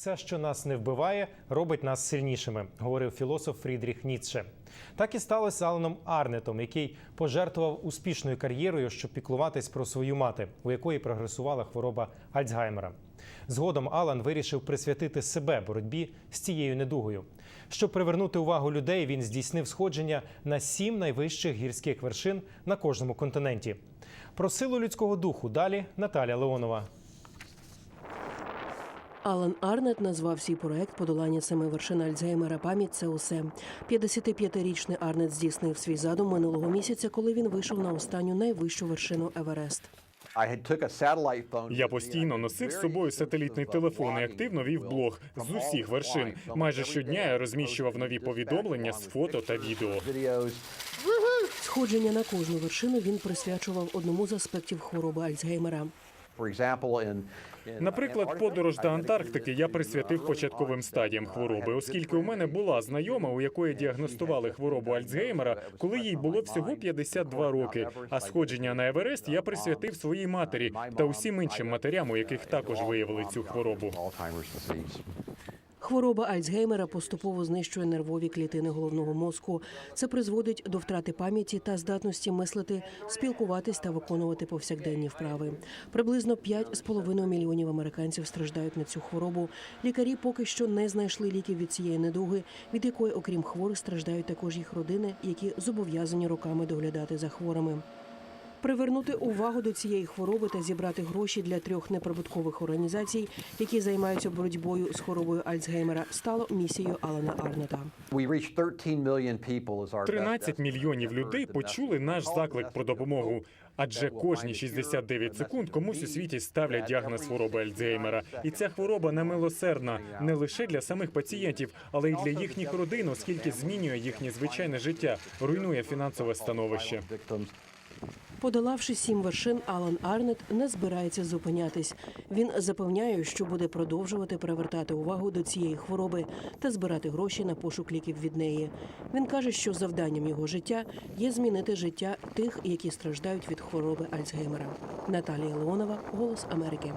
Все, що нас не вбиває, робить нас сильнішими, говорив філософ Фрідріх Ніцше. Так і сталося з Аленом Арнетом, який пожертвував успішною кар'єрою, щоб піклуватись про свою мати, у якої прогресувала хвороба Альцгеймера. Згодом Алан вирішив присвятити себе боротьбі з цією недугою. Щоб привернути увагу людей, він здійснив сходження на сім найвищих гірських вершин на кожному континенті. Про силу людського духу далі Наталя Леонова. Алан Арнет назвав свій проект подолання семи вершин Альцгеймера. Пам'ять це усе. 55-річний Арнет здійснив свій задум минулого місяця, коли він вийшов на останню найвищу вершину Еверест. Я постійно носив з собою сателітний телефон і активно вів блог з усіх вершин. Майже щодня я розміщував нові повідомлення з фото та відео. Сходження на кожну вершину він присвячував одному з аспектів хвороби Альцгеймера. Наприклад, подорож до Антарктики я присвятив початковим стадіям хвороби, оскільки у мене була знайома, у якої діагностували хворобу Альцгеймера, коли їй було всього 52 роки. А сходження на Еверест я присвятив своїй матері та усім іншим матерям, у яких також виявили цю хворобу. Хвороба Альцгеймера поступово знищує нервові клітини головного мозку. Це призводить до втрати пам'яті та здатності мислити, спілкуватись та виконувати повсякденні вправи. Приблизно 5,5 мільйонів американців страждають на цю хворобу. Лікарі поки що не знайшли ліків від цієї недуги, від якої, окрім хворих, страждають також їх родини, які зобов'язані роками доглядати за хворими. Привернути увагу до цієї хвороби та зібрати гроші для трьох неприбуткових організацій, які займаються боротьбою з хворобою Альцгеймера, стало місією Алана Арнета. 13 мільйонів людей почули наш заклик про допомогу. Адже кожні 69 секунд комусь у світі ставлять діагноз хвороби Альцгеймера. І ця хвороба немилосердна не лише для самих пацієнтів, але й для їхніх родин, оскільки змінює їхнє звичайне життя, руйнує фінансове становище. Подолавши сім вершин, Алан Арнет не збирається зупинятись. Він запевняє, що буде продовжувати привертати увагу до цієї хвороби та збирати гроші на пошук ліків від неї. Він каже, що завданням його життя є змінити життя тих, які страждають від хвороби Альцгеймера. Наталія Леонова, Голос Америки.